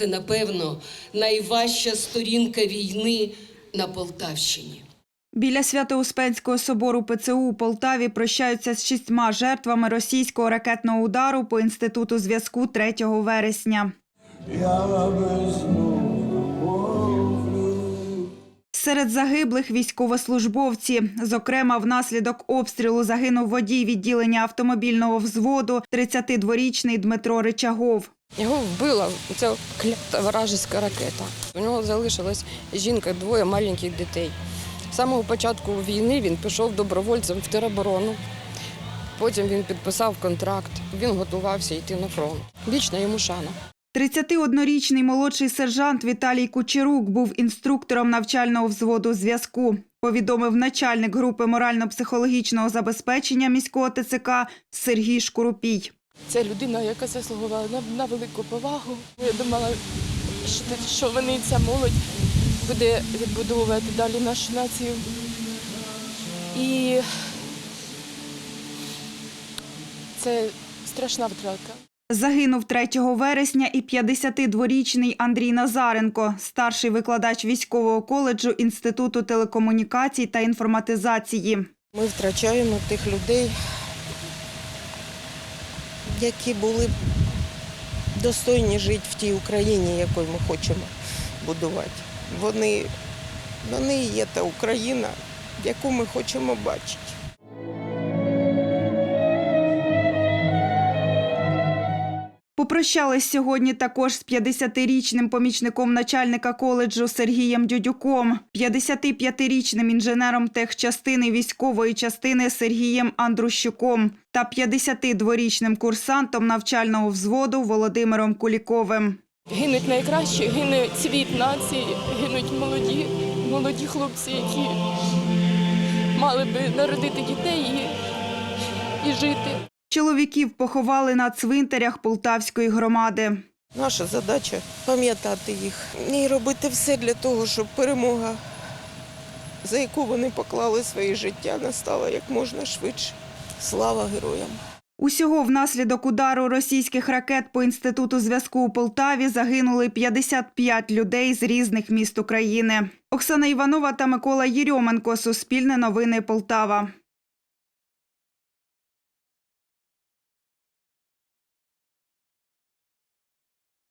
Це, напевно, найважча сторінка війни на Полтавщині. Біля Свято-Успенського собору ПЦУ у Полтаві прощаються з шістьма жертвами російського ракетного удару по інституту зв'язку 3 вересня. Я. Серед загиблих військовослужбовці. Зокрема, внаслідок обстрілу загинув водій відділення автомобільного взводу 32-річний Дмитро Ричагов. Його вбила ця клята вражеська ракета. У нього залишилась жінка, двоє маленьких дітей. З самого початку війни він пішов добровольцем в тероборону. Потім він підписав контракт. Він готувався йти на фронт. Вічна йому шана. 31-річний молодший сержант Віталій Кучерук був інструктором навчального взводу зв'язку. Повідомив начальник групи морально-психологічного забезпечення міського ТЦК Сергій Шкурупій. Це людина, яка заслугувала на, на велику повагу. Я думала, що, що вони, ця молодь, буде відбудовувати далі нашу націю. І це страшна втрата. Загинув 3 вересня і 52-річний Андрій Назаренко, старший викладач військового коледжу Інституту телекомунікацій та інформатизації. Ми втрачаємо тих людей, які були б достойні жити в тій Україні, яку ми хочемо будувати. Вони, вони є та Україна, яку ми хочемо бачити. Попрощались сьогодні також з 50-річним помічником начальника коледжу Сергієм Дюдюком, 55-річним інженером техчастини військової частини Сергієм Андрущуком та 52-річним курсантом навчального взводу Володимиром Куліковим. Гинуть найкращі, гине цвіт нації, гинуть молоді, молоді хлопці, які мали би народити дітей і, і жити. Чоловіків поховали на цвинтарях Полтавської громади. Наша задача пам'ятати їх і робити все для того, щоб перемога, за яку вони поклали своє життя, настала як можна швидше. Слава героям! Усього внаслідок удару російських ракет по інституту зв'язку у Полтаві загинули 55 людей з різних міст України. Оксана Іванова та Микола Єрьоменко. Суспільне новини Полтава.